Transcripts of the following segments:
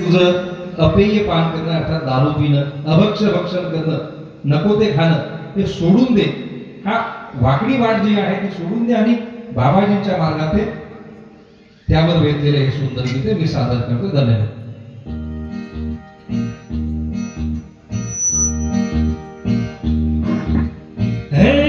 तुझं अपेय पान करणं अर्थात दारू पिणं अभक्ष भक्षण करणं नको ते खाणं ते सोडून दे. हा वाकडी वाट जी आहे ती सोडून दे आणि बाबाजींच्या मार्गात ते त्यावर वेधलेले हे सुंदर गीते मी सादर करतो. धन्यवाद. हे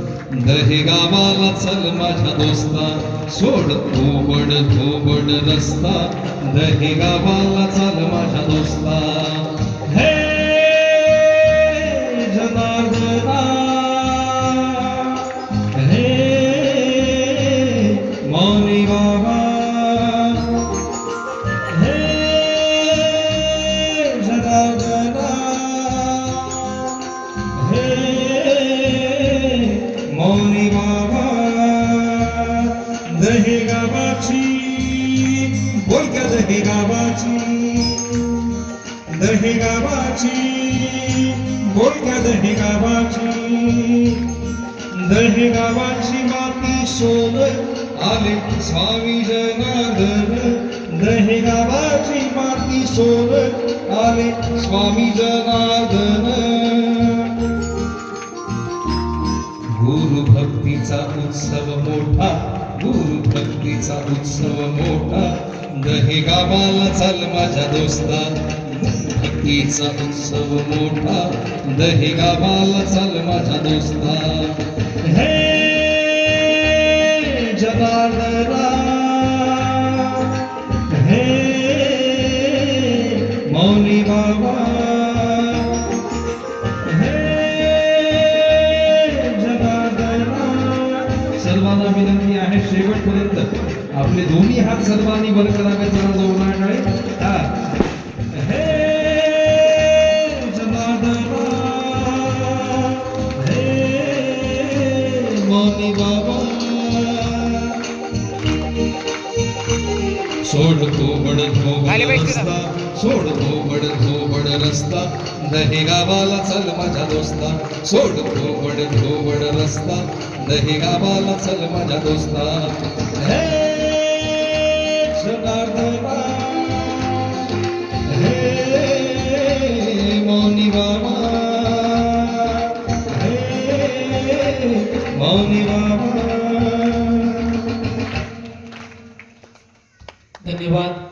दहे गावाला चल माझ्या दोस्ता. सोड धोबड धोबड रस्ता. दहे गावाला चल माझ्या दोस्ता. हे दही गावाची बोल का दही गावाची. दही गावाची बोल का दही गावाची. दही गावाची माती सोन आले स्वामी जनार्दन. दही गावाची माती सोन आले स्वामी जनार्दन. गुरु भक्तीचा उत्सव मोठा. गुरु भक्तीचा उत्सव मोठा. दही गावाला चाल माझ्या दोस्ता. भक्तीचा उत्सव मोठा. दही गावाला चाल माझ्या दोस्ता. शेवटपर्यंत आपले दोन्ही हात सर्वांनी वर करावे जरा जोरणारे हा. हे हे बाबा. सोड सोड धोबड धोबड रस्ता. दहे गावाला चल माझ्या दोस्ता. सोड धोबड धोबड रस्ता. दहे गावाला चल माझ्या दोस्ता. हे जनार्दना हे मौनी बाबा. हे मौनी बाबा. धन्यवाद.